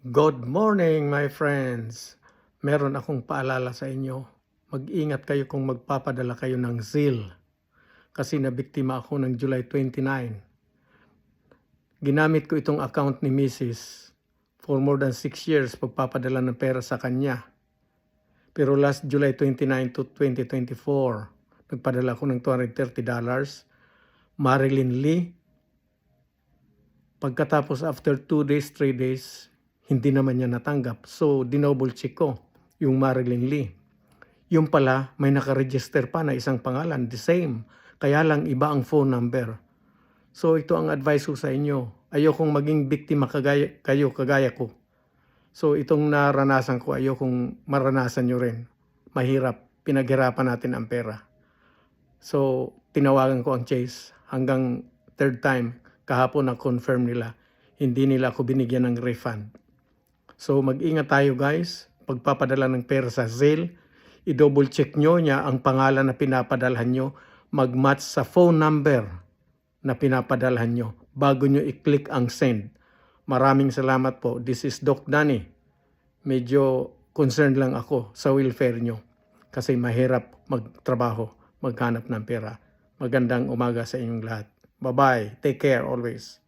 Good morning, my friends! Meron akong paalala sa inyo. Mag-ingat kayo kung magpapadala kayo ng ZIL. Kasi nabiktima ako ng July 29. Ginamit ko itong account ni Mrs. for more than 6 years pagpapadala ng pera sa kanya. Pero last July 29 to 2024, nagpadala ko ng $230. Marilyn Lee. Pagkatapos after 2 days, 3 days, hindi naman niya natanggap. So, dinoble check ko yung Marilyn Lee. Yung pala, may nakaregister pa na isang pangalan, the same. Kaya lang iba ang phone number. So, ito ang advice ko sa inyo. Ayokong maging biktima kagaya, kayo, kagaya ko. So, itong naranasan ko, ayokong maranasan nyo rin. Mahirap. Pinaghirapan natin ang pera. So, tinawagan ko ang Chase hanggang third time. Kahapon na-confirm nila. Hindi nila ako binigyan ng refund. So, mag-ingat tayo guys. Pagpapadala ng pera sa Zelle, i-double check nyo niya ang pangalan na pinapadalhan nyo. Mag-match sa phone number na pinapadalhan nyo bago nyo i-click ang send. Maraming salamat po. This is Doc Danny. Medyo concerned lang ako sa welfare nyo kasi mahirap magtrabaho, maghanap ng pera. Magandang umaga sa inyong lahat. Bye-bye. Take care always.